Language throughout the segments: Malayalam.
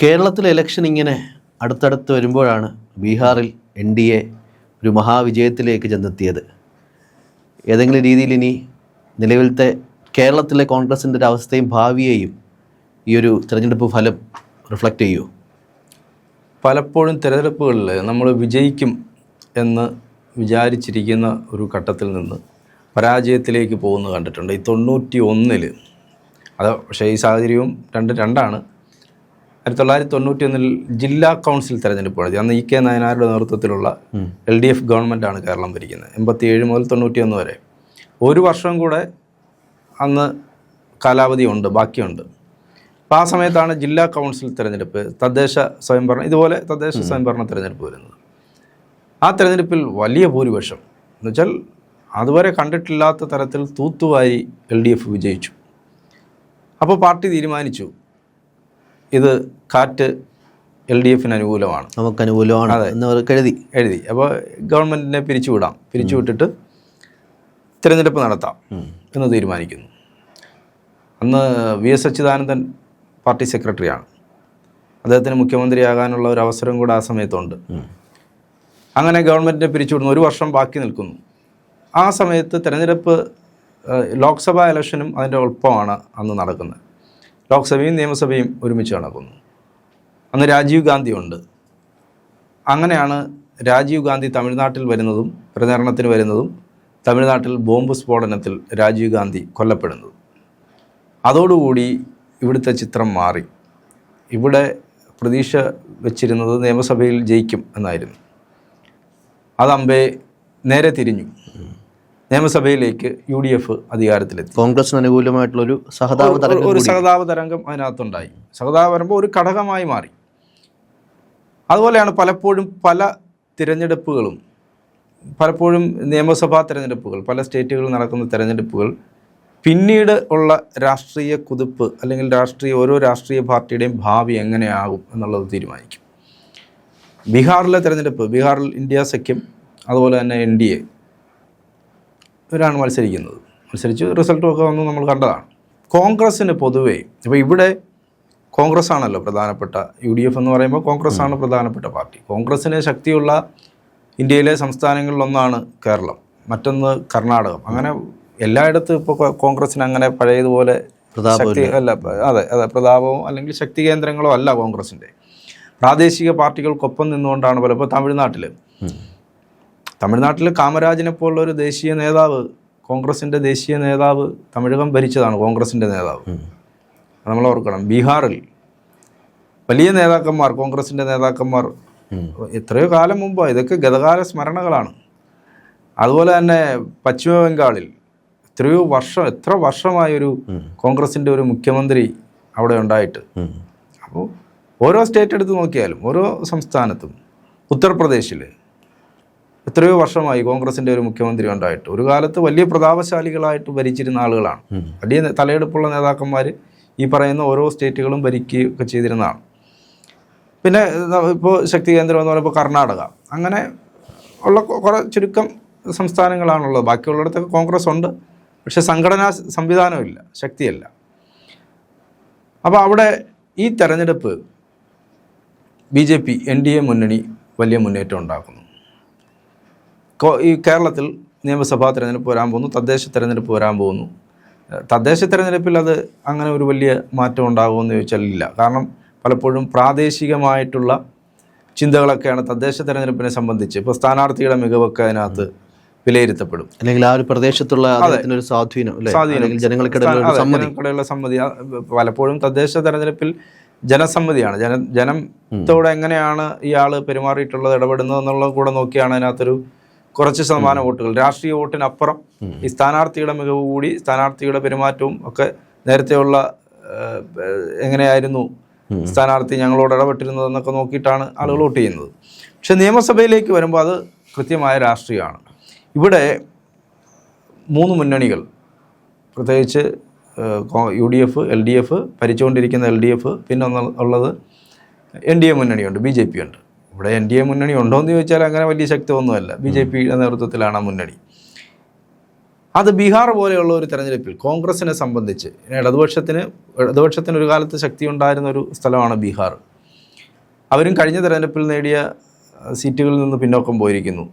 കേരളത്തിലെ ഇലക്ഷൻ ഇങ്ങനെ അടുത്തടുത്ത് വരുമ്പോഴാണ് ബീഹാറിൽ എൻ ഡി എ ഒരു മഹാവിജയത്തിലേക്ക് ചെന്നെത്തിയത്. ഏതെങ്കിലും രീതിയിൽ ഇനി നിലവിലത്തെ കേരളത്തിലെ കോൺഗ്രസിന്റെ ഒരു അവസ്ഥയും ഭാവിയെയും ഈ ഒരു തിരഞ്ഞെടുപ്പ് ഫലം റിഫ്ലക്റ്റ് ചെയ്യൂ? പലപ്പോഴും തിരഞ്ഞെടുപ്പുകളിൽ നമ്മൾ വിജയിക്കും എന്ന് വിചാരിച്ചിരിക്കുന്ന ഒരു ഘട്ടത്തിൽ നിന്ന് പരാജയത്തിലേക്ക് പോകുന്നത് കണ്ടിട്ടുണ്ട്. ഈ തൊണ്ണൂറ്റി ഒന്നിൽ അത് പക്ഷേ ഈ സാഹചര്യവും രണ്ട് രണ്ടാണ്. ആയിരത്തി തൊള്ളായിരത്തി തൊണ്ണൂറ്റി ഒന്നിൽ ജില്ലാ കൗൺസിൽ തെരഞ്ഞെടുപ്പ് നടത്തി അന്ന് ഇ കെ നയനാരുടെ നേതൃത്വത്തിലുള്ള എൽ ഡി എഫ് ഗവൺമെന്റാണ് കേരളം ഭരിക്കുന്നത്. എൺപത്തി ഏഴ് മുതൽ തൊണ്ണൂറ്റി ഒന്ന് വരെ. ഒരു വർഷം കൂടെ അന്ന് കാലാവധി ഉണ്ട് ബാക്കിയുണ്ട്. അപ്പോൾ ആ സമയത്താണ് ജില്ലാ കൗൺസിൽ തിരഞ്ഞെടുപ്പ് തദ്ദേശ സ്വയംഭരണം ഇതുപോലെ തദ്ദേശ സ്വയംഭരണ തിരഞ്ഞെടുപ്പ് വരുന്നത്. ആ തിരഞ്ഞെടുപ്പിൽ വലിയ ഭൂരിപക്ഷം. എന്നുവെച്ചാൽ അതുവരെ കണ്ടിട്ടില്ലാത്ത തരത്തിൽ തൂത്തുവായി എൽ ഡി എഫ് വിജയിച്ചു. അപ്പോൾ പാർട്ടി തീരുമാനിച്ചു ഇത് കാറ്റ് എൽ ഡി എഫിന് അനുകൂലമാണ്. നമുക്ക് അനുകൂലമാണ് എന്ന് അവർക്ക് എഴുതി എഴുതി. അപ്പോൾ ഗവൺമെന്റിനെ പിരിച്ചുവിടാം. പിരിച്ചുവിട്ടിട്ട് തിരഞ്ഞെടുപ്പ് നടത്താം എന്ന് തീരുമാനിക്കുന്നു. അന്ന് വി എസ് അച്യുതാനന്ദൻ പാർട്ടി സെക്രട്ടറിയാണ്. അദ്ദേഹത്തിന് മുഖ്യമന്ത്രിയാകാനുള്ള ഒരു അവസരം കൂടെ ആ സമയത്തുണ്ട്. അങ്ങനെ ഗവൺമെന്റിനെ പിരിച്ചുവിടുന്നു. ഒരു വർഷം ബാക്കി നിൽക്കുന്നു. ആ സമയത്ത് തിരഞ്ഞെടുപ്പ് ലോക്സഭാ ഇലക്ഷനും അതിന്റെ ഒപ്പമാണ് അന്ന് നടക്കുന്നത്. ലോക്സഭയും നിയമസഭയും ഒരുമിച്ച് നടക്കുന്നു അന്ന് രാജീവ് ഗാന്ധി ഉണ്ട്. അങ്ങനെയാണ് രാജീവ് ഗാന്ധി തമിഴ്നാട്ടിൽ വരുന്നതും പ്രചാരണത്തിന് വരുന്നതും തമിഴ്നാട്ടിൽ ബോംബ് സ്ഫോടനത്തിൽ രാജീവ് ഗാന്ധി കൊല്ലപ്പെടുന്നത്. അതോടുകൂടി ഇവിടുത്തെ ചിത്രം മാറി. ഇവിടെ പ്രതീക്ഷ വെച്ചിരുന്നത് നിയമസഭയിൽ ജയിക്കും എന്നായിരുന്നു. അത് അമ്പേ നേരെ തിരിഞ്ഞു. നിയമസഭയിലേക്ക് യു ഡി എഫ് അധികാരത്തിലെത്തി. കോൺഗ്രസിന് അനുകൂലമായിട്ടുള്ളൊരു സഹതാപ തരംഗം ഒരു. സഹതാപ തരംഗം അതിനകത്തുണ്ടായി. സഹതാപ വരുമ്പോൾ ഒരു ഘടകമായി മാറി. അതുപോലെയാണ് പലപ്പോഴും പല തിരഞ്ഞെടുപ്പുകളും പലപ്പോഴും നിയമസഭാ തിരഞ്ഞെടുപ്പുകൾ പല സ്റ്റേറ്റുകളിൽ നടക്കുന്ന തിരഞ്ഞെടുപ്പുകൾ പിന്നീട് ഉള്ള രാഷ്ട്രീയ കുതിപ്പ് അല്ലെങ്കിൽ രാഷ്ട്രീയ ഓരോ രാഷ്ട്രീയ പാർട്ടിയുടെയും ഭാവി എങ്ങനെയാകും എന്നുള്ളത് തീരുമാനിക്കും. ബീഹാറിലെ തിരഞ്ഞെടുപ്പ് ബീഹാറിൽ ഇന്ത്യ സഖ്യം അതുപോലെ തന്നെ എൻ ഡി എ ഇവരാണ് മത്സരിക്കുന്നത്. മത്സരിച്ച് റിസൾട്ടുമൊക്കെ വന്ന് നമ്മൾ കണ്ടതാണ്. കോൺഗ്രസ്സിന് പൊതുവേ ഇപ്പോൾ ഇവിടെ കോൺഗ്രസ് ആണല്ലോ പ്രധാനപ്പെട്ട യു ഡി എഫ് എന്ന് പറയുമ്പോൾ കോൺഗ്രസ് ആണ് പ്രധാനപ്പെട്ട പാർട്ടി. കോൺഗ്രസ്സിന് ശക്തിയുള്ള ഇന്ത്യയിലെ സംസ്ഥാനങ്ങളിലൊന്നാണ് കേരളം. മറ്റൊന്ന് കർണാടകം. അങ്ങനെ എല്ലായിടത്തും ഇപ്പോൾ കോൺഗ്രസ്സിന് അങ്ങനെ പഴയതുപോലെ ശക്തി അല്ല അതെ അതെ പ്രതാപവും അല്ലെങ്കിൽ ശക്തി കേന്ദ്രങ്ങളോ അല്ല കോൺഗ്രസിന്റെ പ്രാദേശിക പാർട്ടികൾക്കൊപ്പം നിന്നുകൊണ്ടാണ് പലപ്പോൾ തമിഴ്നാട്ടിൽ തമിഴ്നാട്ടിൽ കാമരാജിനെ പോലുള്ള ഒരു ദേശീയ നേതാവ് കോൺഗ്രസിന്റെ ദേശീയ നേതാവ് തമിഴകം ഭരിച്ചതാണ് കോൺഗ്രസിന്റെ നേതാവ്. നമ്മൾ ഓർക്കണം ബീഹാറിൽ വലിയ നേതാക്കന്മാർ കോൺഗ്രസിന്റെ നേതാക്കന്മാർ എത്രയോ കാലം മുമ്പ് ഇതൊക്കെ ഗതകാല സ്മരണകളാണ്. അതുപോലെ തന്നെ പശ്ചിമ ബംഗാളിൽ എത്രയോ വർഷം എത്ര വർഷമായൊരു കോൺഗ്രസിന്റെ ഒരു മുഖ്യമന്ത്രി അവിടെ ഉണ്ടായിട്ട്. അപ്പോൾ ഓരോ സ്റ്റേറ്റ് എടുത്ത് നോക്കിയാലും ഓരോ സംസ്ഥാനത്തും ഉത്തർപ്രദേശിൽ എത്രയോ വർഷമായി കോൺഗ്രസിന്റെ ഒരു മുഖ്യമന്ത്രി ഉണ്ടായിട്ട്. ഒരു കാലത്ത് വലിയ പ്രതാപശാലികളായിട്ട് ഭരിച്ചിരുന്ന ആളുകളാണ്. വലിയ തലയെടുപ്പുള്ള നേതാക്കന്മാർ ഈ പറയുന്ന ഓരോ സ്റ്റേറ്റുകളും ഭരിക്കുകയൊക്കെ ചെയ്തിരുന്നതാണ്. പിന്നെ ഇപ്പോൾ ശക്തി കേന്ദ്രം എന്ന് പറയുമ്പോൾ കർണാടക. അങ്ങനെ ഉള്ള കുറേ ചുരുക്കം സംസ്ഥാനങ്ങളാണുള്ളത്. ബാക്കിയുള്ളിടത്തൊക്കെ കോൺഗ്രസ് ഉണ്ട്. പക്ഷേ സംഘടനാ സംവിധാനമില്ല. ശക്തിയല്ല. അപ്പോൾ അവിടെ ഈ തെരഞ്ഞെടുപ്പ് B J P N D A മുന്നണി വലിയ മുന്നേറ്റം ഉണ്ടാക്കുന്നു. ഈ കേരളത്തിൽ നിയമസഭാ തെരഞ്ഞെടുപ്പ് വരാൻ പോകുന്നു തദ്ദേശ തെരഞ്ഞെടുപ്പ് വരാൻ പോകുന്നു. തദ്ദേശ തെരഞ്ഞെടുപ്പിൽ അത് അങ്ങനെ ഒരു വലിയ മാറ്റം ഉണ്ടാകുമെന്ന് ചോദിച്ചാൽ ഇല്ല. കാരണം പലപ്പോഴും പ്രാദേശികമായിട്ടുള്ള ചിന്തകളൊക്കെയാണ് തദ്ദേശ തെരഞ്ഞെടുപ്പിനെ സംബന്ധിച്ച് ഇപ്പോൾ സ്ഥാനാർത്ഥിയുടെ മികവൊക്കെ അതിനകത്ത് വിലയിരുത്തപ്പെടും. അല്ലെങ്കിൽ ആ ഒരു പ്രദേശത്തുള്ള ഒരു സ്വാധീനം ജനങ്ങൾക്കിടയിലുള്ള സമ്മതി. പലപ്പോഴും തദ്ദേശ തെരഞ്ഞെടുപ്പിൽ ജനസമ്മതിയാണ്. ജന ജനത്തോടെ എങ്ങനെയാണ് ഇയാൾ പെരുമാറിയിട്ടുള്ളത് ഇടപെടുന്നത് എന്നുള്ളത് കൂടെ നോക്കിയാണ് അതിനകത്തൊരു കുറച്ച് ശതമാനം വോട്ടുകൾ. രാഷ്ട്രീയ വോട്ടിനപ്പുറം ഈ സ്ഥാനാർത്ഥിയുടെ മികവ് കൂടി സ്ഥാനാർത്ഥിയുടെ പെരുമാറ്റവും ഒക്കെ നേരത്തെയുള്ള എങ്ങനെയായിരുന്നു സ്ഥാനാർത്ഥി ഞങ്ങളോട് ഇടപെട്ടിരുന്നത് എന്നൊക്കെ നോക്കിയിട്ടാണ് ആളുകൾ വോട്ട് ചെയ്യുന്നത്. പക്ഷെ നിയമസഭയിലേക്ക് വരുമ്പോൾ അത് കൃത്യമായ രാഷ്ട്രീയമാണ്. ഇവിടെ മൂന്ന് മുന്നണികൾ പ്രത്യേകിച്ച് U D F L D F ഭരിച്ചുകൊണ്ടിരിക്കുന്ന L D F പിന്നെ ഉള്ളത് എൻ ഡി എ മുന്നണിയുണ്ട് ബി ജെ പി ഉണ്ട് ഇവിടെ എൻ ഡി എ മുന്നണി ഉണ്ടോ എന്ന് ചോദിച്ചാൽ അങ്ങനെ വലിയ ശക്തി ഒന്നുമല്ല ബി ജെ പിയുടെ നേതൃത്വത്തിലാണ് ആ മുന്നണി. അത് ബീഹാർ പോലെയുള്ള ഒരു തെരഞ്ഞെടുപ്പിൽ കോൺഗ്രസിനെ സംബന്ധിച്ച് ഇടതുപക്ഷത്തിന് ഇടതുപക്ഷത്തിന് ഒരു കാലത്ത് ശക്തി ഉണ്ടായിരുന്ന ഒരു സ്ഥലമാണ് ബീഹാർ. അവരും കഴിഞ്ഞ തെരഞ്ഞെടുപ്പിൽ നേടിയ സീറ്റുകളിൽ നിന്ന് പിന്നോക്കം പോയിരിക്കുന്നു.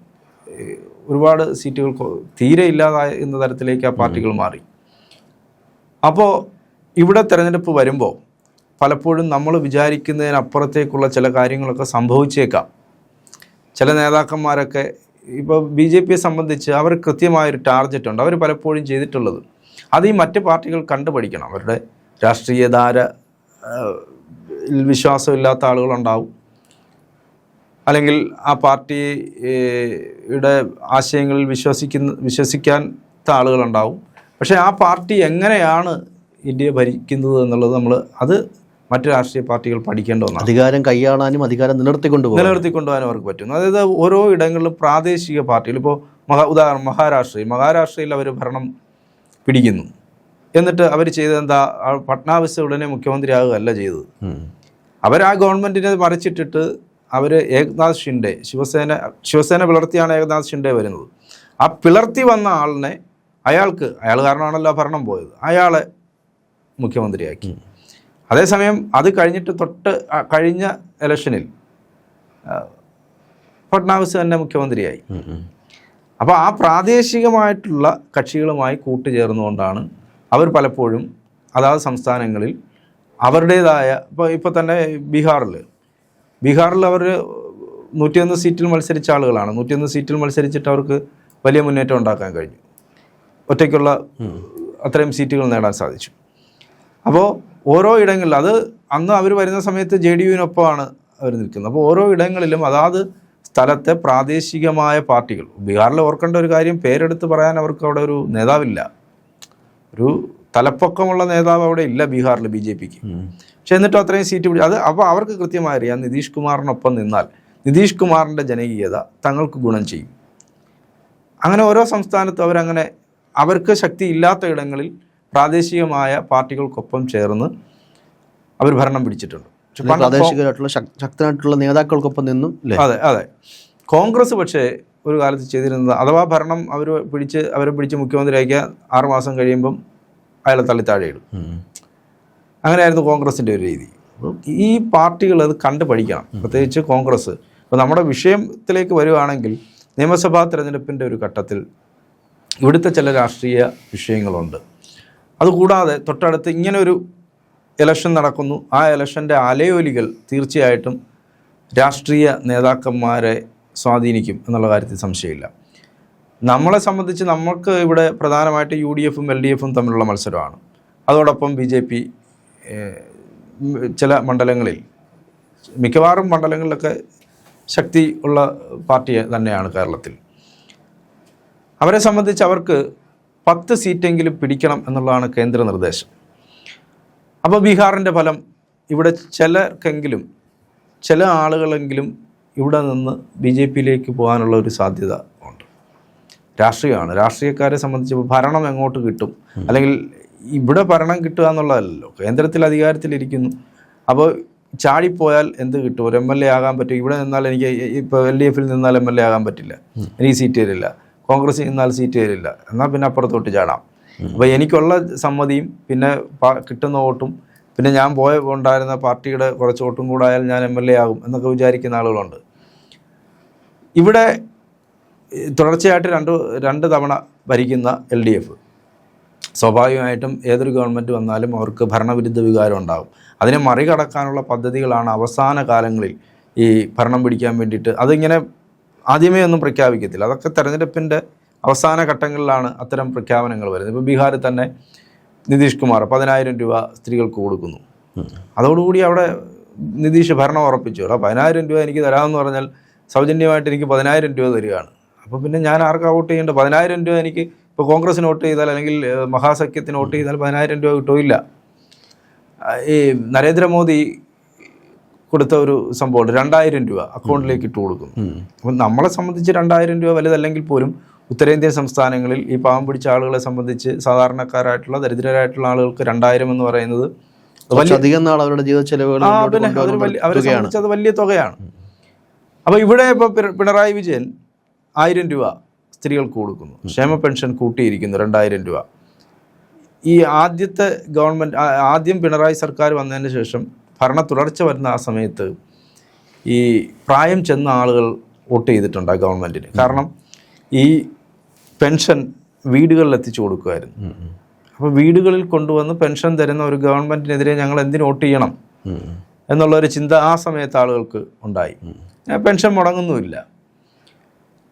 ഒരുപാട് സീറ്റുകൾ തീരെ ഇല്ലാതായ എന്ന തരത്തിലേക്ക് ആ പാർട്ടികൾ മാറി. അപ്പോൾ ഇവിടെ തെരഞ്ഞെടുപ്പ് വരുമ്പോൾ പലപ്പോഴും നമ്മൾ വിചാരിക്കുന്നതിനപ്പുറത്തേക്കുള്ള ചില കാര്യങ്ങളൊക്കെ സംഭവിച്ചേക്കാം. ചില നേതാക്കന്മാരൊക്കെ ഇപ്പോൾ ബി ജെ പിയെ സംബന്ധിച്ച് അവർ കൃത്യമായൊരു ടാർഗറ്റ് ഉണ്ട്. അവർ പലപ്പോഴും ചെയ്തിട്ടുള്ളത്. അത് ഈ മറ്റ് പാർട്ടികൾ കണ്ടുപഠിക്കണം. അവരുടെ രാഷ്ട്രീയധാര വിശ്വാസമില്ലാത്ത ആളുകളുണ്ടാവും. അല്ലെങ്കിൽ ആ പാർട്ടിയുടെ ആശയങ്ങളിൽ വിശ്വസിക്കുന്ന വിശ്വസിക്കാത്ത ആളുകളുണ്ടാവും. പക്ഷേ ആ പാർട്ടി എങ്ങനെയാണ് ഇന്ത്യയെ ഭരിക്കുന്നത് എന്നുള്ളത് നമ്മൾ അത് മറ്റ് രാഷ്ട്രീയ പാർട്ടികൾ പഠിക്കേണ്ട ഒന്നാണ്. അധികാരം കൈയാളാനും അധികാരം നിലനിർത്തിക്കൊണ്ടു നിലനിർത്തിക്കൊണ്ടുപോകാനും അവർക്ക് പറ്റും. അതായത് ഓരോ ഇടങ്ങളിലും പ്രാദേശിക പാർട്ടികൾ ഇപ്പോൾ മഹാ ഉദാഹരണം മഹാരാഷ്ട്രയിൽ മഹാരാഷ്ട്രയിൽ അവർ ഭരണം പിടിക്കുന്നു. എന്നിട്ട് അവർ ചെയ്തത് എന്താ? ആ ഫട്നാവിസ് ഉടനെ മുഖ്യമന്ത്രിയാകുകയല്ല ചെയ്തത്. അവർ ആ ഗവൺമെന്റിനെ മറിച്ചിട്ടിട്ട് അവർ ഏകനാഥ് ഷിൻഡെ ശിവസേന ശിവസേന പിളർത്തിയാണ് ഏകനാഥ് ഷിൻഡെ വരുന്നത്. ആ പിളർത്തി വന്ന ആളിനെ അയാൾക്ക് അയാൾ കാരണമാണല്ലോ ഭരണം പോയത്. അയാളെ മുഖ്യമന്ത്രിയാക്കി. അതേസമയം അത് കഴിഞ്ഞിട്ട് തൊട്ട് കഴിഞ്ഞ ഇലക്ഷനിൽ ഫട്നാവിസ് തന്നെ മുഖ്യമന്ത്രിയായി. അപ്പോൾ ആ പ്രാദേശികമായിട്ടുള്ള കക്ഷികളുമായി കൂട്ടുചേർന്നുകൊണ്ടാണ് അവർ പലപ്പോഴും അതാത് സംസ്ഥാനങ്ങളിൽ അവരുടേതായ ഇപ്പോൾ ഇപ്പോൾ തന്നെ ബീഹാറിൽ. ബീഹാറിൽ അവർ നൂറ്റിയൊന്ന് സീറ്റിൽ മത്സരിച്ച ആളുകളാണ്. നൂറ്റിയൊന്ന് സീറ്റിൽ മത്സരിച്ചിട്ട് അവർക്ക് വലിയ മുന്നേറ്റം ഉണ്ടാക്കാൻ കഴിഞ്ഞു. ഒറ്റയ്ക്കുള്ള അത്രയും സീറ്റുകൾ നേടാൻ സാധിച്ചു. അപ്പോൾ ഓരോ ഇടങ്ങളിൽ അത് അന്ന് അവർ വരുന്ന സമയത്ത് ജെ ഡി യുവിനൊപ്പമാണ് അവർ നിൽക്കുന്നത്. അപ്പോൾ ഓരോ ഇടങ്ങളിലും അതാത് സ്ഥലത്തെ പ്രാദേശികമായ പാർട്ടികൾ ബീഹാറിൽ ഓർക്കേണ്ട ഒരു കാര്യം പേരെടുത്ത് പറയാൻ അവർക്ക് അവിടെ ഒരു നേതാവില്ല. ഒരു തലപ്പൊക്കമുള്ള നേതാവ് അവിടെ ഇല്ല ബീഹാറിൽ ബി ജെ പിക്ക്. പക്ഷെ എന്നിട്ടും അത്രയും സീറ്റ് പിടി അത് അപ്പോൾ അവർക്ക് കൃത്യമായി അറിയാം നിതീഷ് കുമാറിനൊപ്പം നിന്നാൽ നിതീഷ് കുമാറിന്റെ ജനകീയത തങ്ങൾക്ക് ഗുണം ചെയ്യും. അങ്ങനെ ഓരോ സംസ്ഥാനത്തും അവരങ്ങനെ അവർക്ക് ശക്തി ഇല്ലാത്ത ഇടങ്ങളിൽ പ്രാദേശികമായ പാർട്ടികൾക്കൊപ്പം ചേർന്ന് അവർ ഭരണം പിടിച്ചിട്ടുണ്ട്. പ്രാദേശികമായിട്ടുള്ള ശക്തനായിട്ടുള്ള നേതാക്കൾക്കൊപ്പം നിന്നും അതെ അതെ. കോൺഗ്രസ് പക്ഷേ ഒരു കാലത്ത് ചെയ്തിരുന്നത് അഥവാ ഭരണം അവർ പിടിച്ച് അവരെ പിടിച്ച് മുഖ്യമന്ത്രിയാക്കിയ ആറുമാസം കഴിയുമ്പം അയാളെ തള്ളിത്താഴെയിടും അങ്ങനെയായിരുന്നു കോൺഗ്രസിന്റെ ഒരു രീതി. ഈ പാർട്ടികൾ അത് കണ്ട് പഠിക്കണം. പ്രത്യേകിച്ച് കോൺഗ്രസ്. അപ്പോൾ നമ്മുടെ വിഷയത്തിലേക്ക് വരുവാണെങ്കിൽ നിയമസഭാ തെരഞ്ഞെടുപ്പിന്റെ ഒരു ഘട്ടത്തിൽ ഇവിടുത്തെ ചില രാഷ്ട്രീയ വിഷയങ്ങളുണ്ട്. അതുകൂടാതെ തൊട്ടടുത്ത് ഇങ്ങനൊരു ഇലക്ഷൻ നടക്കുന്നു. ആ ഇലക്ഷന്റെ അലയൊലികൾ തീർച്ചയായിട്ടും രാഷ്ട്രീയ നേതാക്കന്മാരെ സ്വാധീനിക്കും എന്നുള്ള കാര്യത്തിൽ സംശയമില്ല. നമ്മളെ സംബന്ധിച്ച് നമുക്ക് ഇവിടെ പ്രധാനമായിട്ട് യു ഡി എഫും എൽ ഡി എഫും തമ്മിലുള്ള മത്സരമാണ്. അതോടൊപ്പം ബി ജെ പി ചില മണ്ഡലങ്ങളിൽ മിക്കവാറും മണ്ഡലങ്ങളിലൊക്കെ ശക്തി ഉള്ള പാർട്ടി തന്നെയാണ് കേരളത്തിൽ. അവരെ സംബന്ധിച്ച് അവർക്ക് പത്ത് സീറ്റെങ്കിലും പിടിക്കണം എന്നുള്ളതാണ് കേന്ദ്ര നിർദ്ദേശം. അപ്പോൾ ബീഹാറിന്റെ ഫലം ഇവിടെ ചിലർക്കെങ്കിലും ചില ആളുകളെങ്കിലും ഇവിടെ നിന്ന് ബി ജെ പിയിലേക്ക് പോകാനുള്ള ഒരു സാധ്യത ഉണ്ട്. രാഷ്ട്രീയമാണ്. രാഷ്ട്രീയക്കാരെ സംബന്ധിച്ച് ഭരണം എങ്ങോട്ട് കിട്ടും? അല്ലെങ്കിൽ ഇവിടെ ഭരണം കിട്ടുക എന്നുള്ളതല്ലോ കേന്ദ്രത്തിൽ അധികാരത്തിലിരിക്കുന്നു അപ്പോൾ ചാടിപ്പോയാൽ എന്ത് കിട്ടും? ഒരു എം എൽ എ ആകാൻ പറ്റും. ഇവിടെ നിന്നാൽ എനിക്ക് ഇപ്പോൾ എൽ ഡി എഫിൽ നിന്നാൽ എം എൽ എ ആകാൻ പറ്റില്ല. എനിക്ക് സീറ്റ് തരില്ല. കോൺഗ്രസിൽ ഇന്നാൽ സീറ്റ് തരില്ല എന്നാൽ പിന്നെ അപ്പുറത്തോട്ട് ചാടാം. അപ്പോൾ എനിക്കുള്ള സമ്മതിയും പിന്നെ കിട്ടുന്ന വോട്ടും പിന്നെ ഞാൻ പോയ ഉണ്ടായിരുന്ന പാർട്ടിയുടെ കുറച്ച് വോട്ടും കൂടെ ആയാൽ ഞാൻ എം എൽ എ ആകും എന്നൊക്കെ വിചാരിക്കുന്ന ആളുകളുണ്ട്. ഇവിടെ തുടർച്ചയായിട്ട് രണ്ട് രണ്ട് തവണ ഭരിക്കുന്ന എൽ ഡി എഫ്. സ്വാഭാവികമായിട്ടും ഏതൊരു ഗവൺമെന്റ് വന്നാലും അവർക്ക് ഭരണവിരുദ്ധ വികാരം ഉണ്ടാകും. അതിനെ മറികടക്കാനുള്ള പദ്ധതികളാണ് അവസാന കാലങ്ങളിൽ ഈ ഭരണം പിടിക്കാൻ വേണ്ടിയിട്ട്. അതിങ്ങനെ ആദ്യമേ ഒന്നും പ്രഖ്യാപിക്കത്തില്ല. അതൊക്കെ തെരഞ്ഞെടുപ്പിന്റെ അവസാന ഘട്ടങ്ങളിലാണ് അത്തരം പ്രഖ്യാപനങ്ങൾ വരുന്നത്. ഇപ്പോൾ ബീഹാറിൽ തന്നെ നിതീഷ് കുമാർ പതിനായിരം രൂപ സ്ത്രീകൾക്ക് കൊടുക്കുന്നു. അതോടുകൂടി അവിടെ നിതീഷ് ഭരണം ഉറപ്പിച്ചു. എടാ പതിനായിരം രൂപ എനിക്ക് തരാമെന്ന് പറഞ്ഞാൽ സൗജന്യമായിട്ട് എനിക്ക് പതിനായിരം രൂപ തരികയാണ്. അപ്പോൾ പിന്നെ ഞാൻ ആർക്കാ വോട്ട് ചെയ്യേണ്ട പതിനായിരം രൂപ എനിക്ക് ഇപ്പോൾ കോൺഗ്രസ്സിന് വോട്ട് ചെയ്താൽ അല്ലെങ്കിൽ മഹാസഖ്യത്തിന് വോട്ട് ചെയ്താൽ പതിനായിരം രൂപ കിട്ടില്ല ഈ നരേന്ദ്രമോദി കൊടുത്ത ഒരു സംഭവമുണ്ട്. രണ്ടായിരം രൂപ അക്കൗണ്ടിലേക്ക് ഇട്ട് കൊടുക്കും അപ്പം നമ്മളെ സംബന്ധിച്ച് രണ്ടായിരം രൂപ വലുതല്ലെങ്കിൽ പോലും ഉത്തരേന്ത്യൻ സംസ്ഥാനങ്ങളിൽ ഈ പാവം പിടിച്ച ആളുകളെ സംബന്ധിച്ച് സാധാരണക്കാരായിട്ടുള്ള ദരിദ്രരായിട്ടുള്ള ആളുകൾക്ക് രണ്ടായിരം എന്ന് പറയുന്നത് നാൾ അവരുടെ ജീവിത ചെലവുകൾ പിന്നെ അവരെ സംബന്ധിച്ച് അത് വലിയ തുകയാണ്. അപ്പോൾ ഇവിടെ ഇപ്പോൾ പിണറായി വിജയൻ ആയിരം രൂപ സ്ത്രീകൾക്ക് കൊടുക്കുന്നു. ക്ഷേമ പെൻഷൻ കൂട്ടിയിരിക്കുന്നു രണ്ടായിരം രൂപ. ഈ ആദ്യത്തെ ഗവൺമെന്റ് ആദ്യം പിണറായി സർക്കാർ വന്നതിന് ശേഷം ഭരണ തുടർച്ച വരുന്ന ആ സമയത്ത് ഈ പ്രായം ചെന്ന ആളുകൾ വോട്ട് ചെയ്തിട്ടുണ്ട് ആ ഗവൺമെന്റിന് കാരണം ഈ പെൻഷൻ വീടുകളിൽ എത്തിച്ചു കൊടുക്കുമായിരുന്നു അപ്പോൾ വീടുകളിൽ കൊണ്ടുവന്ന് പെൻഷൻ തരുന്ന ഒരു ഗവൺമെന്റിനെതിരെ ഞങ്ങൾ എന്തിനു വോട്ട് ചെയ്യണം? എന്നുള്ള ഒരു ചിന്ത ആ സമയത്ത് ആളുകൾക്ക് ഉണ്ടായി. പെൻഷൻ മുടങ്ങുന്നുമില്ല.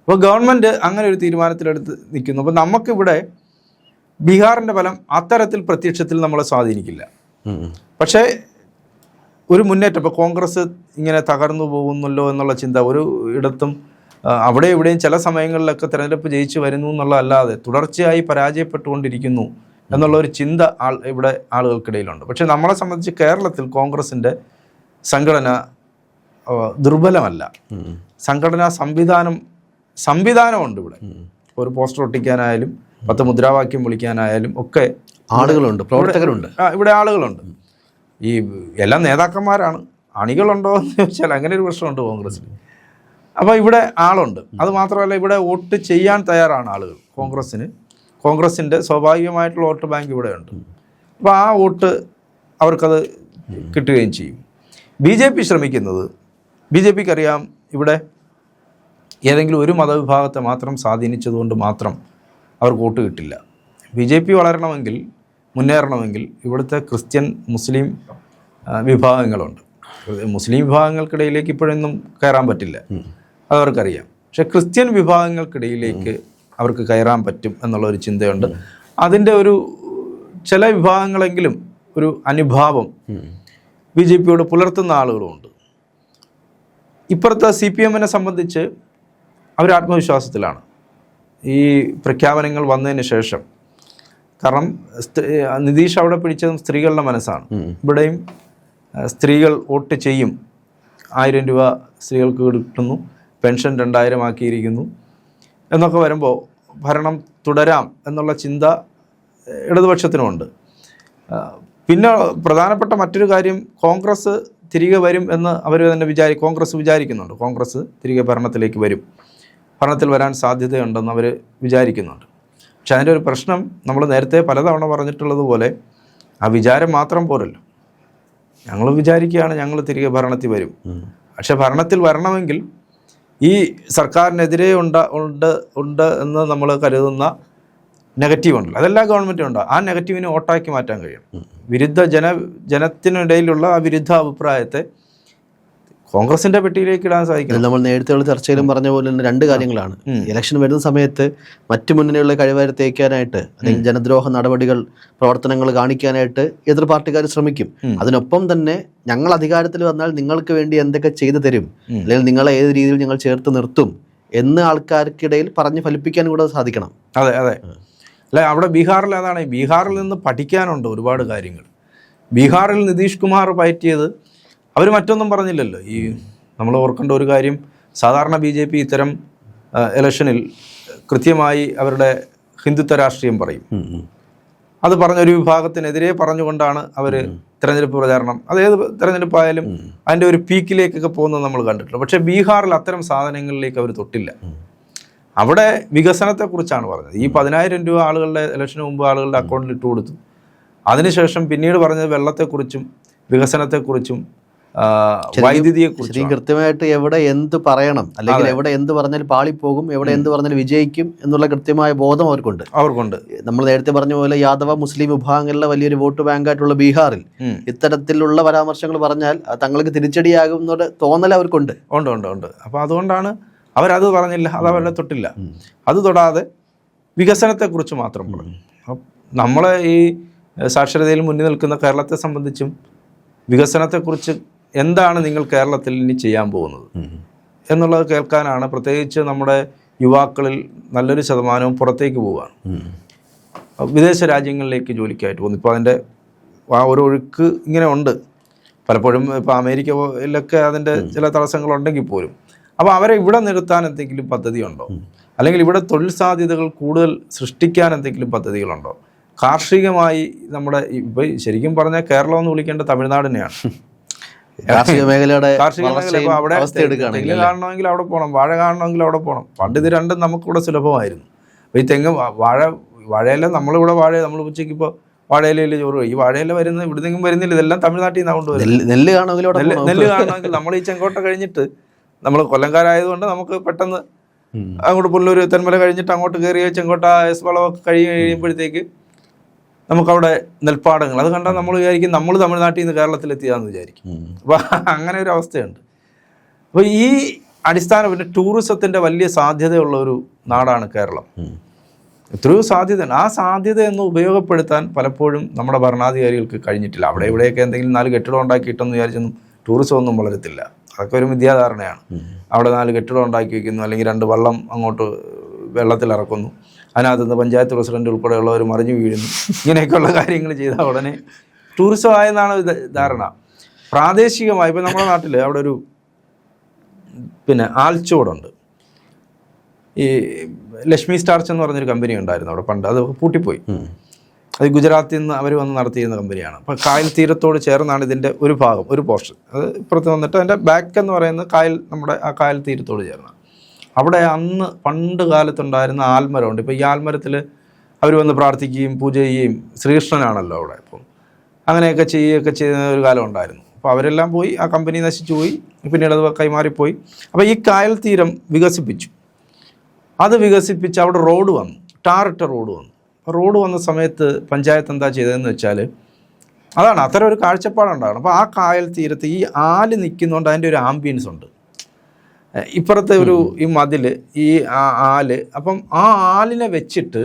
അപ്പോൾ ഗവൺമെന്റ് അങ്ങനെ ഒരു തീരുമാനത്തിലെടുത്ത് നിൽക്കുന്നു. അപ്പോൾ നമുക്കിവിടെ ബീഹാറിന്റെ ഫലം അത്തരത്തിൽ പ്രത്യക്ഷത്തിൽ നമ്മളെ സ്വാധീനിക്കില്ല. പക്ഷേ ഒരു മുന്നേറ്റം. ഇപ്പോൾ കോൺഗ്രസ് ഇങ്ങനെ തകർന്നു പോകുന്നല്ലോ എന്നുള്ള ചിന്ത ഒരു ഇടത്തും അവിടെ എവിടെയും ചില സമയങ്ങളിലൊക്കെ തിരഞ്ഞെടുപ്പ് ജയിച്ചു വരുന്നു എന്നുള്ളതല്ലാതെ തുടർച്ചയായി പരാജയപ്പെട്ടുകൊണ്ടിരിക്കുന്നു എന്നുള്ള ഒരു ചിന്ത ആൾ ഇവിടെ ആളുകൾക്കിടയിലുണ്ട്. പക്ഷേ നമ്മളെ സംബന്ധിച്ച് കേരളത്തിൽ കോൺഗ്രസിന്റെ സംഘടന ദുർബലമല്ല. സംഘടനാ സംവിധാനം സംവിധാനമുണ്ട് ഇവിടെ. ഒരു പോസ്റ്റർ ഒട്ടിക്കാനായാലും പത്ത് മുദ്രാവാക്യം വിളിക്കാനായാലും ഒക്കെ ആളുകളുണ്ട് പ്രവർത്തകരുണ്ട്. ഇവിടെ ആളുകളുണ്ട്. ഈ എല്ലാ നേതാക്കന്മാരാണ്. അണികളുണ്ടോ എന്ന് ചോദിച്ചാൽ അങ്ങനെ ഒരു പ്രശ്നമുണ്ട് കോൺഗ്രസ്സിൽ അപ്പോൾ ഇവിടെ ആളുണ്ട്. അത് മാത്രമല്ല ഇവിടെ വോട്ട് ചെയ്യാൻ തയ്യാറാണ് ആളുകൾ കോൺഗ്രസ്സിന്. കോൺഗ്രസിന്റെ സ്വാഭാവികമായിട്ടുള്ള വോട്ട് ബാങ്ക് ഇവിടെ ഉണ്ട്. അപ്പോൾ ആ വോട്ട് അവർക്കത് കിട്ടുകയും ചെയ്യും. ബി ജെ പി ശ്രമിക്കുന്നത് ബി ജെ പിക്ക് അറിയാം ഇവിടെ ഏതെങ്കിലും ഒരു മതവിഭാഗത്തെ മാത്രം സ്വാധീനിച്ചതുകൊണ്ട് മാത്രം അവർക്ക് വോട്ട് കിട്ടില്ല. ബി ജെ പി വളരണമെങ്കിൽ മുന്നേറണമെങ്കിൽ ഇവിടുത്തെ ക്രിസ്ത്യൻ മുസ്ലിം വിഭാഗങ്ങളുണ്ട്. മുസ്ലിം വിഭാഗങ്ങൾക്കിടയിലേക്ക് ഇപ്പോഴൊന്നും കയറാൻ പറ്റില്ല. അതവർക്കറിയാം പക്ഷെ ക്രിസ്ത്യൻ വിഭാഗങ്ങൾക്കിടയിലേക്ക് അവർക്ക് കയറാൻ പറ്റും എന്നുള്ള ഒരു ചിന്തയുണ്ട് അതിന്റെ ഒരു ചില വിഭാഗങ്ങളെങ്കിലും ഒരു അനുഭാവം ബി ജെ പിയോട് പുലർത്തുന്ന ആളുകളുമുണ്ട് ഇപ്പുറത്തെ സി പി എമ്മിനെ സംബന്ധിച്ച് അവർ ആത്മവിശ്വാസത്തിലാണ്. ഈ പ്രഖ്യാപനങ്ങൾ വന്നതിന് ശേഷം കാരണം നിതീഷ് അവിടെ പിടിച്ചതും സ്ത്രീകളുടെ മനസ്സാണ്. ഇവിടെയും സ്ത്രീകൾ വോട്ട് ചെയ്യും. ആയിരം രൂപ സ്ത്രീകൾക്ക് കിട്ടുന്നു. പെൻഷൻ രണ്ടായിരം ആക്കിയിരിക്കുന്നു. എന്നൊക്കെ വരുമ്പോൾ ഭരണം തുടരാം എന്നുള്ള ചിന്ത ഇടതുപക്ഷത്തിനുമുണ്ട്. പിന്നെ പ്രധാനപ്പെട്ട മറ്റൊരു കാര്യം കോൺഗ്രസ് തിരികെ വരും എന്ന് അവർ തന്നെ വിചാരി കോൺഗ്രസ് വിചാരിക്കുന്നുണ്ട്. കോൺഗ്രസ് തിരികെ ഭരണത്തിലേക്ക് വരും. ഭരണത്തിൽ വരാൻ സാധ്യതയുണ്ടെന്ന് അവർ വിചാരിക്കുന്നുണ്ട്. പക്ഷെ അതിന്റെ ഒരു പ്രശ്നം നമ്മൾ നേരത്തെ പലതവണ പറഞ്ഞിട്ടുള്ളതുപോലെ ആ വിചാരം മാത്രം പോരല്ലോ. ഞങ്ങൾ വിചാരിക്കുകയാണ് ഞങ്ങൾ തിരികെ ഭരണത്തിൽ വരും. പക്ഷെ ഭരണത്തിൽ വരണമെങ്കിൽ ഈ സർക്കാരിനെതിരെ ഉണ്ട് ഉണ്ട് ഉണ്ട് എന്ന് നമ്മൾ കരുതുന്ന നെഗറ്റീവ് ഉണ്ടല്ലോ. അതെല്ലാ ഗവൺമെന്റും ഉണ്ട്. ആ നെഗറ്റീവിനെ ഓട്ടാക്കി മാറ്റാൻ കഴിയും വിരുദ്ധ ജന ജനത്തിനിടയിലുള്ള ആ വിരുദ്ധ അഭിപ്രായത്തെ കോൺഗ്രസിന്റെ പെട്ടിയിലേക്ക് ഇടാൻ സാധിക്കും നമ്മൾ നേരത്തെയുള്ള ചർച്ചയിലും പറഞ്ഞ പോലെ തന്നെ രണ്ട് കാര്യങ്ങളാണ്. ഇലക്ഷൻ വരുന്ന സമയത്ത് മറ്റു മുന്നണികളെ കഴിവാരത്തേക്കാനായിട്ട് അല്ലെങ്കിൽ ജനദ്രോഹ നടപടികൾ പ്രവർത്തനങ്ങൾ കാണിക്കാനായിട്ട് എതിർ പാർട്ടിക്കാർ ശ്രമിക്കും. അതിനൊപ്പം തന്നെ ഞങ്ങൾ അധികാരത്തിൽ വന്നാൽ നിങ്ങൾക്ക് വേണ്ടി എന്തൊക്കെ ചെയ്തു തരും അല്ലെങ്കിൽ നിങ്ങളെ ഏത് രീതിയിൽ ഞങ്ങൾ ചേർത്ത് നിർത്തും എന്ന് ആൾക്കാർക്കിടയിൽ പറഞ്ഞ് ഫലിപ്പിക്കാൻ കൂടെ സാധിക്കണം. അതെ അതെ. അല്ലെ അവിടെ ബീഹാറിൽ അതാണ്. ബീഹാറിൽ നിന്ന് പഠിക്കാനുണ്ട് ഒരുപാട് കാര്യങ്ങൾ. ബീഹാറിൽ നിതീഷ് കുമാർ പയറ്റിയത് അവർ മറ്റൊന്നും പറഞ്ഞില്ലല്ലോ. ഈ നമ്മൾ ഓർക്കേണ്ട ഒരു കാര്യം സാധാരണ ബി ജെ പി ഇത്തരം ഇലക്ഷനിൽ കൃത്യമായി അവരുടെ ഹിന്ദുത്വ രാഷ്ട്രീയം പറയും. അത് പറഞ്ഞ ഒരു വിഭാഗത്തിനെതിരെ പറഞ്ഞുകൊണ്ടാണ് അവർ തെരഞ്ഞെടുപ്പ് പ്രചാരണം അത് ഏത് തെരഞ്ഞെടുപ്പായാലും അതിന്റെ ഒരു പീക്കിലേക്കൊക്കെ പോകുന്നത് നമ്മൾ കണ്ടിട്ടുണ്ട് പക്ഷേ ബീഹാറിൽ അത്തരം സാധനങ്ങളിലേക്ക് അവർ തൊട്ടില്ല. അവിടെ വികസനത്തെക്കുറിച്ചാണ് പറഞ്ഞത്. ഈ പതിനായിരം രൂപ ആളുകളുടെ ഇലക്ഷന് മുമ്പ് ആളുകളുടെ അക്കൗണ്ടിൽ ഇട്ട് കൊടുത്തു. അതിനുശേഷം പിന്നീട് പറഞ്ഞത് വെള്ളത്തെക്കുറിച്ചും വികസനത്തെക്കുറിച്ചും ആ, കുറിച്ച് കൃത്യമായിട്ട് എവിടെ എന്ത് പറയണം അല്ലെങ്കിൽ എവിടെ എന്ത് പറഞ്ഞാൽ പാളിപ്പോകും എവിടെ എന്ത് പറഞ്ഞാൽ വിജയിക്കും എന്നുള്ള കൃത്യമായ ബോധം അവർക്കുണ്ട്. അവർക്കുണ്ട്. നമ്മൾ നേരത്തെ പറഞ്ഞ പോലെ യാദവ മുസ്ലിം വിഭാഗങ്ങളിലെ വലിയൊരു വോട്ട് ബാങ്കായിട്ടുള്ള ബീഹാറിൽ ഇത്തരത്തിലുള്ള പരാമർശങ്ങൾ പറഞ്ഞാൽ തങ്ങൾക്ക് തിരിച്ചടിയാകും എന്നുള്ള തോന്നൽ അവർക്കുണ്ട്. ഉണ്ട് ഉണ്ട് ഉണ്ട്. അപ്പോൾ അതുകൊണ്ടാണ് അവരത് പറഞ്ഞില്ല അത് അവരുടെ തൊട്ടില്ല. അത് തൊടാതെ വികസനത്തെക്കുറിച്ച് മാത്രം പറഞ്ഞു നമ്മളെ ഈ സാക്ഷരതയിൽ മുന്നിൽ നിൽക്കുന്ന കേരളത്തെ സംബന്ധിച്ചും വികസനത്തെക്കുറിച്ച് എന്താണ് നിങ്ങൾ കേരളത്തിൽ ഇനി ചെയ്യാൻ പോകുന്നത്? എന്നുള്ളത് കേൾക്കാനാണ് പ്രത്യേകിച്ച് നമ്മുടെ യുവാക്കളിൽ നല്ലൊരു ശതമാനവും പുറത്തേക്ക് പോവുകയാണ് വിദേശ രാജ്യങ്ങളിലേക്ക് ജോലിക്കായിട്ട് പോകുന്നു. ഇപ്പോൾ അതിന്റെ ആ ഒരു ഒഴുക്ക് ഇങ്ങനെ ഉണ്ട്. പലപ്പോഴും ഇപ്പോൾ അമേരിക്കയിലൊക്കെ അതിന്റെ ചില തടസ്സങ്ങളുണ്ടെങ്കിൽ പോലും. അപ്പോൾ അവരെ ഇവിടെ നിർത്താൻ എന്തെങ്കിലും പദ്ധതിയുണ്ടോ അല്ലെങ്കിൽ ഇവിടെ തൊഴിൽ സാധ്യതകൾ കൂടുതൽ സൃഷ്ടിക്കാൻ എന്തെങ്കിലും പദ്ധതികളുണ്ടോ? കാർഷികമായി നമ്മുടെ ഇപ്പോൾ ശരിക്കും പറഞ്ഞാൽ കേരളം എന്ന് വിളിക്കേണ്ട തമിഴ്നാടിനെയാണ്. കാർഷിക മേഖലയുടെ കാർഷിക മേഖല അവിടെ തെങ്ങ് കാണണമെങ്കിൽ അവിടെ പോകണം വാഴ കാണണമെങ്കിൽ അവിടെ പോകണം പണ്ട് ഇത് രണ്ടും നമുക്കിവിടെ സുലഭമായിരുന്നു. അപ്പോൾ ഈ തെങ്ങ് വാഴ വാഴയെല്ലാം നമ്മളിവിടെ വാഴ നമ്മൾ ഉച്ചയ്ക്ക് ഇപ്പോൾ വാഴയിലയിൽ ചോറ് ഈ വാഴയില വരുന്ന ഇവിടുന്നെങ്കിലും വരുന്നില്ല. ഇതെല്ലാം തമിഴ്നാട്ടിൽ നിന്നാണ് കൊണ്ടുവരുന്നത്. നെല്ല് കാണണമെങ്കിൽ. നെല്ല് കാണണമെങ്കിൽ നമ്മൾ ഈ ചെങ്കോട്ട കഴിഞ്ഞിട്ട് നമ്മൾ കൊല്ലംകാരായതുകൊണ്ട് നമുക്ക് പെട്ടെന്ന് അങ്ങോട്ട് പുല്ലൂർ തെന്മല കഴിഞ്ഞിട്ട് അങ്ങോട്ട് കയറിയ ചെങ്കോട്ട എസ് വളമൊക്കെ കഴിഞ്ഞ് കഴിയുമ്പോഴത്തേക്ക് നമുക്കവിടെ നെൽപ്പാടങ്ങൾ. അത് കണ്ടാൽ നമ്മൾ വിചാരിക്കും നമ്മൾ തമിഴ്നാട്ടിൽ നിന്ന് കേരളത്തിലെത്തിയാന്ന് വിചാരിക്കും. അപ്പോൾ അങ്ങനെ ഒരു അവസ്ഥയുണ്ട്. അപ്പോൾ ഈ അടിസ്ഥാന പിന്നെ ടൂറിസത്തിന്റെ വലിയ സാധ്യതയുള്ള ഒരു നാടാണ് കേരളം. എത്രയോ സാധ്യതയുണ്ട്. ആ സാധ്യതയൊന്ന് ഉപയോഗപ്പെടുത്താൻ പലപ്പോഴും നമ്മുടെ ഭരണാധികാരികൾക്ക് കഴിഞ്ഞിട്ടില്ല. അവിടെ ഇവിടെയൊക്കെ എന്തെങ്കിലും നാല് കെട്ടിടം ഉണ്ടാക്കിയിട്ടെന്ന് വിചാരിച്ചൊന്നും ടൂറിസം ഒന്നും വളരത്തില്ല. അതൊക്കെ ഒരു മിഥ്യാധാരണയാണ് അവിടെ നാല് കെട്ടിടം ഉണ്ടാക്കി വയ്ക്കുന്നു അല്ലെങ്കിൽ രണ്ട് വള്ളം അങ്ങോട്ട് വെള്ളത്തിൽ ഇറക്കുന്നു അതിനകത്ത് നിന്ന് പഞ്ചായത്ത് പ്രസിഡന്റ് ഉൾപ്പെടെയുള്ളവർ മറിഞ്ഞു വീഴുന്നു. ഇങ്ങനെയൊക്കെയുള്ള കാര്യങ്ങൾ ചെയ്ത ഉടനെ ടൂറിസം ആയെന്നാണ് ധാരണ. പ്രാദേശികമായി ഇപ്പം നമ്മുടെ നാട്ടിൽ അവിടെ ഒരു പിന്നെ ആൽച്ചോടുണ്ട്. ഈ ലക്ഷ്മി സ്റ്റാർച്ച് എന്ന് പറഞ്ഞൊരു കമ്പനി ഉണ്ടായിരുന്നു അവിടെ പണ്ട്. അത് പൂട്ടിപ്പോയി. അത് ഗുജറാത്തിൽ നിന്ന് അവർ വന്ന് നടത്തിയിരുന്ന കമ്പനിയാണ്. അപ്പോൾ കായൽ തീരത്തോട് ചേർന്നാണ് ഇതിന്റെ ഒരു ഭാഗം ഒരു പോർഷൻ. അത് ഇപ്പുറത്ത് വന്നിട്ട് അതിന്റെ ബാക്ക് എന്ന് പറയുന്നത് കായൽ നമ്മുടെ ആ കായൽ തീരത്തോട് ചേർന്ന അവിടെ അന്ന് പണ്ട് കാലത്തുണ്ടായിരുന്ന ആൽമരമുണ്ട്. ഇപ്പോൾ ഈ ആൽമരത്തിൽ അവർ വന്ന് പ്രാർത്ഥിക്കുകയും പൂജ ചെയ്യുകയും ശ്രീകൃഷ്ണനാണല്ലോ അവിടെ ഇപ്പം. അങ്ങനെയൊക്കെ ചെയ്യുകയൊക്കെ ചെയ്യുന്ന ഒരു കാലം ഉണ്ടായിരുന്നു. അപ്പോൾ അവരെല്ലാം പോയി ആ കമ്പനി നശിച്ചു പോയി പിന്നീട് അത് കൈമാറിപ്പോയി. അപ്പോൾ ഈ കായൽ തീരം വികസിപ്പിച്ചു. അത് വികസിപ്പിച്ച് അവിടെ റോഡ് വന്നു ടാറിട്ട റോഡ് വന്നു. റോഡ് വന്ന സമയത്ത് പഞ്ചായത്ത് എന്താ ചെയ്തതെന്ന് വെച്ചാൽ അതാണ് അത്തരം ഒരു കാഴ്ചപ്പാടുണ്ടാകണം. അപ്പോൾ ആ കായൽ തീരത്ത് ഈ ആൽ നിൽക്കുന്നതുകൊണ്ട് അതിന്റെ ഒരു ആംബിയൻസ് ഉണ്ട്. ഇപ്പുറത്തെ ഒരു ഈ മതിൽ ഈ ആ ആൽ അപ്പം ആ ആലിനെ വെച്ചിട്ട്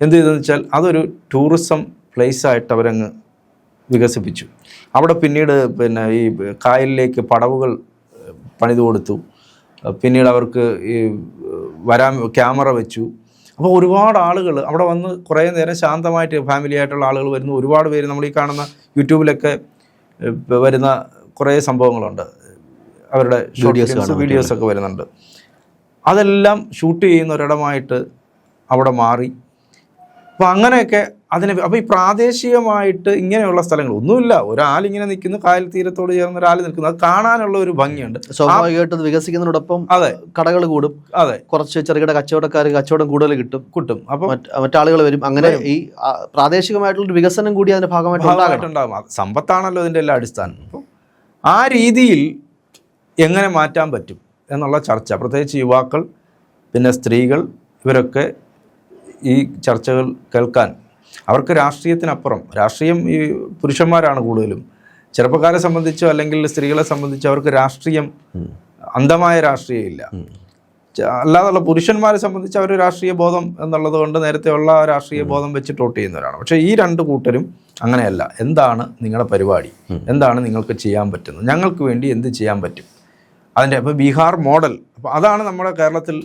എന്ത് ചെയ്തെന്ന് വെച്ചാൽ അതൊരു ടൂറിസം പ്ലേസ് ആയിട്ട് അവരങ്ങ് വികസിപ്പിച്ചു. അവിടെ പിന്നീട് പിന്നെ ഈ കായലിലേക്ക് പടവുകൾ പണിതു കൊടുത്തു. പിന്നീട് അവർക്ക് ഈ വരാൻ ക്യാമറ വെച്ചു. അപ്പോൾ ഒരുപാട് ആളുകൾ അവിടെ വന്ന് കുറേ നേരം ശാന്തമായിട്ട് ഫാമിലി ആയിട്ടുള്ള ആളുകൾ വരുന്നു. ഒരുപാട് പേര് നമ്മൾ ഈ കാണുന്ന യൂട്യൂബിലൊക്കെ വരുന്ന കുറേ സംഭവങ്ങളുണ്ട്. അവരുടെ കാണാൻ വീഡിയോസ് ഒക്കെ വരുന്നുണ്ട്. അതെല്ലാം ഷൂട്ട് ചെയ്യുന്ന ഒരിടമായിട്ട് അവിടെ മാറി. അപ്പോൾ അങ്ങനെയൊക്കെ അതിനെ അപ്പോൾ ഈ പ്രാദേശികമായിട്ട് ഇങ്ങനെയുള്ള സ്ഥലങ്ങൾ ഒന്നുമില്ല. ഒരാളിങ്ങനെ നിൽക്കുന്നു കായൽ തീരത്തോട് ചേർന്ന് ഒരാൾ നിൽക്കുന്നു. അത് കാണാനുള്ള ഒരു ഭംഗിയുണ്ട്. സ്വാഭാവികമായിട്ട് അത് വികസിക്കുന്നതിനോടൊപ്പം അതെ. കടകൾ കൂടും. അതെ. കുറച്ച് ചെറുകിട കച്ചവടക്കാർ കച്ചവടം കൂടുതൽ കിട്ടും. കിട്ടും. അപ്പം മറ്റ് മറ്റാളുകൾ വരും. അങ്ങനെ ഈ പ്രാദേശികമായിട്ടുള്ള ഒരു വികസനം കൂടി അതിന്റെ ഭാഗമായിട്ട് ഉണ്ടാകും. സമ്പത്താണല്ലോ ഇതിന്റെ എല്ലാ അടിസ്ഥാനം. ആ രീതിയിൽ എങ്ങനെ മാറ്റാൻ പറ്റും എന്നുള്ള ചർച്ച. പ്രത്യേകിച്ച് യുവാക്കൾ പിന്നെ സ്ത്രീകൾ ഇവരൊക്കെ ഈ ചർച്ചകൾ കേൾക്കാൻ. അവർക്ക് രാഷ്ട്രീയത്തിനപ്പുറം രാഷ്ട്രീയം ഈ പുരുഷന്മാരാണ് കൂടുതലും. ചെറുപ്പക്കാരെ സംബന്ധിച്ചോ അല്ലെങ്കിൽ സ്ത്രീകളെ സംബന്ധിച്ചോ അവർക്ക് രാഷ്ട്രീയം അന്ധമായ രാഷ്ട്രീയം ഇല്ല. ച- അല്ലാതുള്ള പുരുഷന്മാരെ സംബന്ധിച്ച് അവർ രാഷ്ട്രീയ ബോധം എന്നുള്ളത് കൊണ്ട് നേരത്തെ ഉള്ള രാഷ്ട്രീയ ബോധം വെച്ച് ടോട്ട് ചെയ്യുന്നവരാണ്. പക്ഷേ ഈ രണ്ട് കൂട്ടരും അങ്ങനെയല്ല. എന്താണ് നിങ്ങളുടെ പരിപാടി? എന്താണ് നിങ്ങൾക്ക് ചെയ്യാൻ പറ്റുന്നത്? ഞങ്ങൾക്ക് വേണ്ടി എന്ത് ചെയ്യാൻ പറ്റും? അതിന്റെ അപ്പോൾ ബീഹാർ മോഡൽ. അപ്പോൾ അതാണ് നമ്മുടെ കേരളത്തിൽ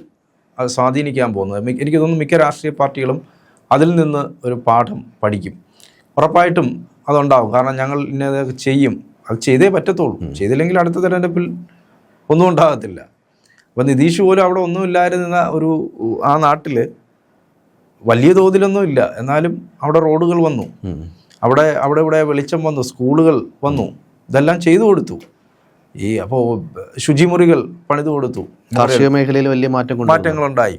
അത് സ്വാധീനിക്കാൻ പോകുന്നത്. എനിക്ക് തോന്നുന്നു മിക്ക രാഷ്ട്രീയ പാർട്ടികളും അതിൽ നിന്ന് ഒരു പാഠം പഠിക്കും. ഉറപ്പായിട്ടും അതുണ്ടാവും. കാരണം ഞങ്ങൾ ഇന്നത് ചെയ്യും. അത് ചെയ്തേ പറ്റത്തുള്ളൂ. ചെയ്തില്ലെങ്കിൽ അടുത്ത തെരഞ്ഞെടുപ്പിൽ ഒന്നും ഉണ്ടാകത്തില്ല. അപ്പോൾ നിതീഷ് പോലും അവിടെ ഒന്നുമില്ലായിരുന്ന ഒരു ആ നാട്ടിൽ വലിയ തോതിലൊന്നും ഇല്ല. എന്നാലും അവിടെ റോഡുകൾ വന്നു. അവിടെ അവിടെ ഇവിടെ വെളിച്ചം വന്നു. സ്കൂളുകൾ വന്നു. ഇതെല്ലാം ചെയ്തു കൊടുത്തു. ഈ അപ്പോൾ ശുചിമുറികൾ പണിതു കൊടുത്തു. കാർഷിക മേഖലയിൽ വലിയ മാറ്റം മാറ്റങ്ങളുണ്ടായി.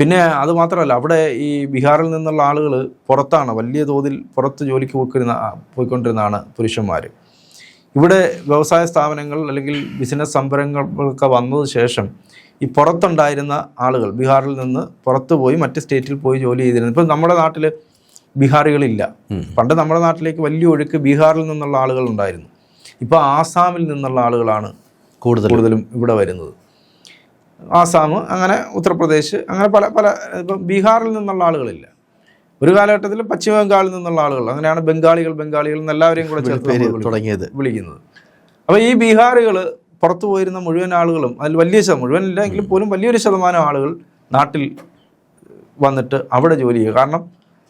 പിന്നെ അത് മാത്രമല്ല അവിടെ ഈ ബീഹാറിൽ നിന്നുള്ള ആളുകൾ പുറത്താണ് വലിയ തോതിൽ പുറത്ത് ജോലിക്ക് പോയിക്കൊണ്ടിരുന്ന പോയിക്കൊണ്ടിരുന്നതാണ് പുരുഷന്മാർ ഇവിടെ വ്യവസായ സ്ഥാപനങ്ങൾ അല്ലെങ്കിൽ ബിസിനസ് സംരംഭങ്ങളൊക്കെ വന്നതിന് ശേഷം ഈ പുറത്തുണ്ടായിരുന്ന ആളുകൾ ബീഹാറിൽ നിന്ന് പുറത്ത് പോയി മറ്റ് സ്റ്റേറ്റിൽ പോയി ജോലി ചെയ്തിരുന്നു ഇപ്പം നമ്മുടെ നാട്ടിൽ ബീഹാറികളില്ല. പണ്ട് നമ്മുടെ നാട്ടിലേക്ക് വലിയ ഒഴുക്ക് ബീഹാറിൽ നിന്നുള്ള ആളുകൾ ഉണ്ടായിരുന്നു. ഇപ്പോൾ ആസാമിൽ നിന്നുള്ള ആളുകളാണ് കൂടുതൽ കൂടുതലും ഇവിടെ വരുന്നത്. ആസാം അങ്ങനെ ഉത്തർപ്രദേശ് അങ്ങനെ പല പല ഇപ്പം ബീഹാറിൽ നിന്നുള്ള ആളുകളില്ല. ഒരു കാലഘട്ടത്തിൽ പശ്ചിമ ബംഗാളിൽ നിന്നുള്ള ആളുകൾ അങ്ങനെയാണ് ബംഗാളികൾ ബംഗാളികൾ എന്ന് എല്ലാവരെയും കൂടെ ചേർത്ത് തുടങ്ങിയത്. വിളിക്കുന്നത്. അപ്പോൾ ഈ ബീഹാറുകൾ പുറത്തു പോയിരുന്ന മുഴുവൻ ആളുകളും അതിൽ വലിയ ശതമാനം മുഴുവൻ ഇല്ല എങ്കിലും പോലും വലിയൊരു ശതമാനം ആളുകൾ നാട്ടിൽ വന്നിട്ട് അവിടെ ജോലി ചെയ്യുക. കാരണം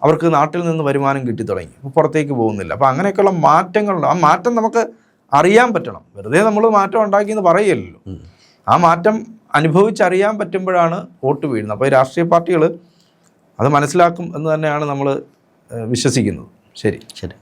അവർക്ക് നാട്ടിൽ നിന്ന് വരുമാനം കിട്ടി തുടങ്ങി. പുറത്തേക്ക് പോകുന്നില്ല. അപ്പോൾ അങ്ങനെയൊക്കെയുള്ള മാറ്റങ്ങളുണ്ട്. ആ മാറ്റം നമുക്ക് അറിയാൻ പറ്റണം. വെറുതെ നമ്മൾ മാറ്റം ഉണ്ടാക്കിയെന്ന് പറയല്ലോ ആ മാറ്റം അനുഭവിച്ചറിയാൻ പറ്റുമ്പോഴാണ് വോട്ട് വീഴുന്നത്. അപ്പോൾ ഈ രാഷ്ട്രീയ പാർട്ടികൾ അത് മനസ്സിലാക്കും എന്ന് തന്നെയാണ് നമ്മൾ വിശ്വസിക്കുന്നത്. ശരി. ശരി.